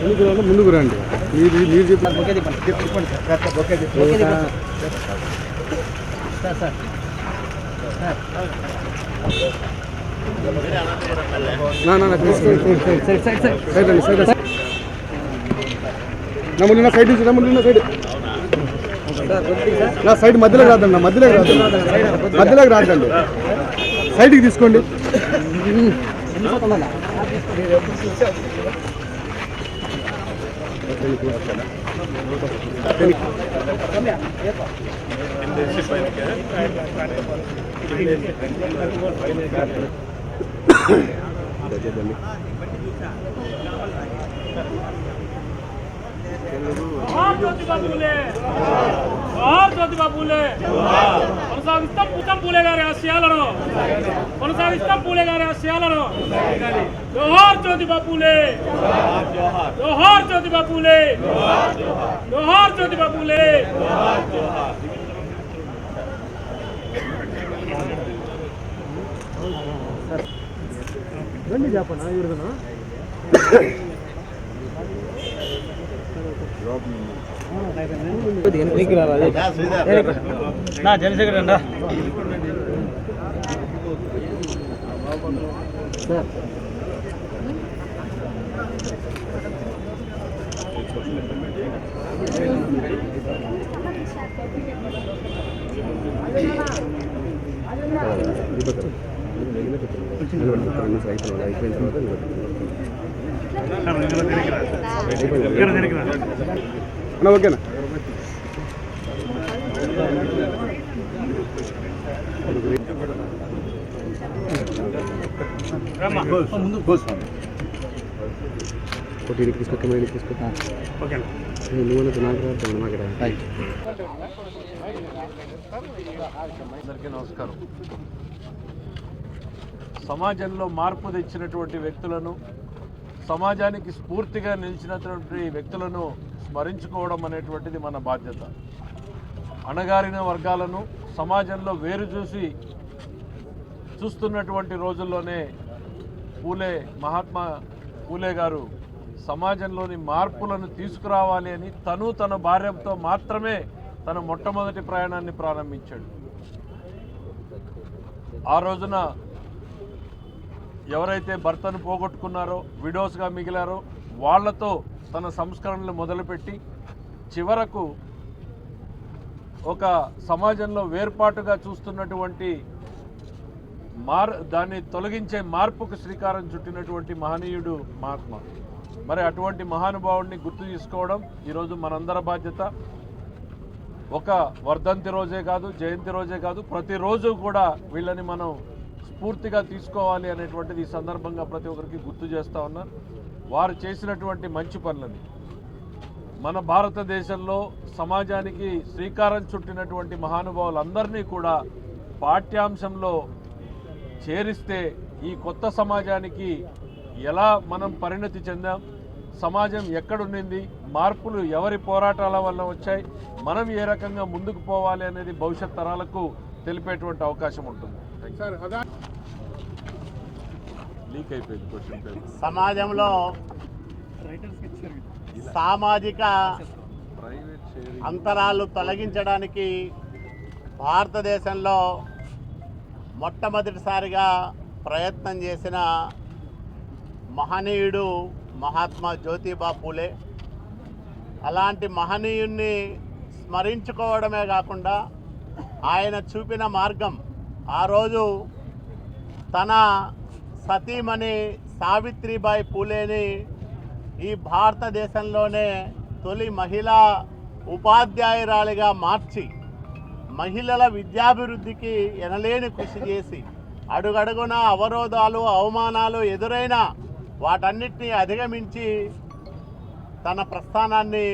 ముందుకు ముందుకు రండి. మీరు మీరు చెప్పండి. చెప్పండి. సార్. ఓకే చెప్పండి సార్. సార్. సార్. సార్ నా నా నా, తీసుకోండి. Side side side side side రండి సైడ్ రండి. సైడ్ నుంచి నా నా సైడ్ సార్ కొద్దిగా నా సైడ్ మధ్యలోకి రాదండి నా మధ్యలోకి రాదండి మధ్యలోకి రాదండి సైడ్కి తీసుకోండి వెళ్ళిపోతున్నా జోహార్ జ్యోతిబా పూలే జోహార్ జ్యోతిబా పూలే కొనసాగిస్తాం పుట్టం పూలే గారి ఆశయాలను కొనసాగిస్తాం పూలే గారి ఆశయాలను జోహార్ జ్యోతిబా పూలే జోహార్ జ్యోతిబా పూలే జోహార్ జ్యోతిబా పూలే ரெண்டு ஜாப்பானா? இவருதுனா? ஜெயசேகரன்டா. சார். Thank you. అన్న. ఓకేనా ఒకటి ఇడికి తీసుకో కెమెరా ఇడికి తీసుకో నువ్వు నాకు రాదు నాకు అందరికీ నమస్కారం సమాజంలో మార్పు తెచ్చినటువంటి వ్యక్తులను సమాజానికి స్ఫూర్తిగా నిలిచినటువంటి వ్యక్తులను స్మరించుకోవడం అనేటువంటిది మన బాధ్యత. అణగారిన వర్గాలను సమాజంలో వేరు చూసి చూస్తున్నటువంటి రోజుల్లోనే పూలే మహాత్మా పూలే గారు సమాజంలోని మార్పులను తీసుకురావాలి అని తను తన భార్యతో మాత్రమే తన మొట్టమొదటి ప్రయాణాన్ని ప్రారంభించాడు. ఆ రోజున ఎవరైతే భర్తను పోగొట్టుకున్నారో విడోస్గా మిగిలారో వాళ్ళతో తన సంస్కరణలు మొదలుపెట్టి చివరకు ఒక సమాజంలో వేర్పాటుగా చూస్తున్నటువంటి మార్ దాన్ని తొలగించే మార్పుకు శ్రీకారం చుట్టినటువంటి మహనీయుడు మహాత్మ. మరి అటువంటి మహానుభావుడిని గుర్తు తీసుకోవడం ఈరోజు మనందరి బాధ్యత. ఒక వర్ధంతి రోజే కాదు జయంతి రోజే కాదు ప్రతిరోజు కూడా వీళ్ళని మనం స్ఫూర్తిగా తీసుకోవాలి అనేటువంటిది ఈ సందర్భంగా ప్రతి ఒక్కరికి గుర్తు చేస్తూ ఉన్నా. వారు చేసినటువంటి మంచి పనులని మన భారతదేశంలో సమాజానికి శ్రీకారం చుట్టినటువంటి మహానుభావులందరినీ కూడా పాఠ్యాంశంలో చేరిస్తే ఈ కొత్త సమాజానికి ఎలా మనం పరిణతి చెందాం? సమాజం ఎక్కడుండింది మార్పులు ఎవరి పోరాటాల వల్ల వచ్చాయి? మనం ఏ రకంగా ముందుకు పోవాలి అనేది భవిష్యత్ తరాలకు తెలిపేటువంటి అవకాశం ఉంటుంది. లీక్ అయిపోయింది క్వశ్చన్ పేపర్ సమాజంలో సామాజిక అంతరాలు తొలగించడానికి భారతదేశంలో మొట్టమొదటిసారిగా ప్రయత్నం చేసిన మహనీయుడు మహాత్మా జ్యోతిబా పూలే. అలాంటి మహనీయుణ్ణి స్మరించుకోవడమే కాకుండా ఆయన చూపిన మార్గం ఆ రోజు తన సతీమణి సావిత్రిబాయి పూలేని ఈ భారతదేశంలోనే తొలి మహిళా ఉపాధ్యాయురాలిగా మార్చి మహిళల విద్యాభివృద్ధికి ఎనలేని కృషి చేసి అడుగడుగున అవరోధాలు అవమానాలు ఎదురైన వాటన్నిటిని అధిగమించి తన ప్రస్థానాన్ని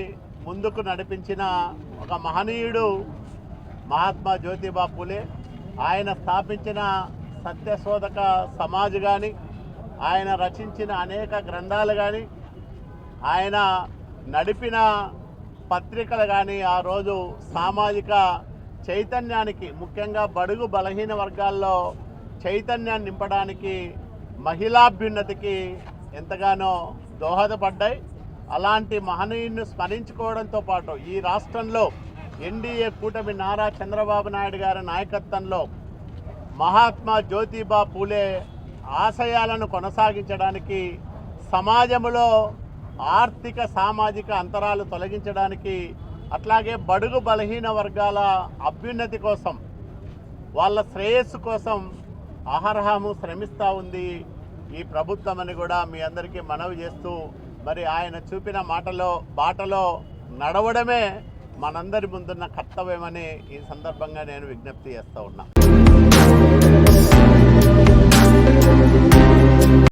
ముందుకు నడిపించిన ఒక మహనీయుడు మహాత్మా జ్యోతిబా పూలే. ఆయన స్థాపించిన సత్యశోధక సమాజ్ కానీ ఆయన రచించిన అనేక గ్రంథాలు కానీ ఆయన నడిపిన పత్రికలు కానీ ఆ రోజు సామాజిక చైతన్యానికి ముఖ్యంగా బడుగు బలహీన వర్గాల్లో చైతన్యాన్ని నింపడానికి మహిళాభ్యున్నతికి ఎంతగానో దోహదపడ్డాయి. అలాంటి మహనీయుని స్మరించుకోవడంతో పాటు ఈ రాష్ట్రంలో ఎన్డీఏ కూటమి నారా చంద్రబాబు నాయుడు గారి నాయకత్వంలో మహాత్మా జ్యోతిబా పూలే ఆశయాలను కొనసాగించడానికి సమాజంలో ఆర్థిక సామాజిక అంతరాలు తొలగించడానికి అట్లాగే బడుగు బలహీన వర్గాల అభ్యున్నతి కోసం వాళ్ళ శ్రేయస్సు కోసం అహర్హము శ్రమిస్తూ ఉంది ఈ ప్రభుత్వం అని కూడా మీ అందరికీ మనవి చేస్తూ మరి ఆయన చూపిన మాటలో బాటలో నడవడమే మనందరి ముందున్న కర్తవ్యమని ఈ సందర్భంగా నేను విజ్ఞప్తి చేస్తూ ఉన్నా.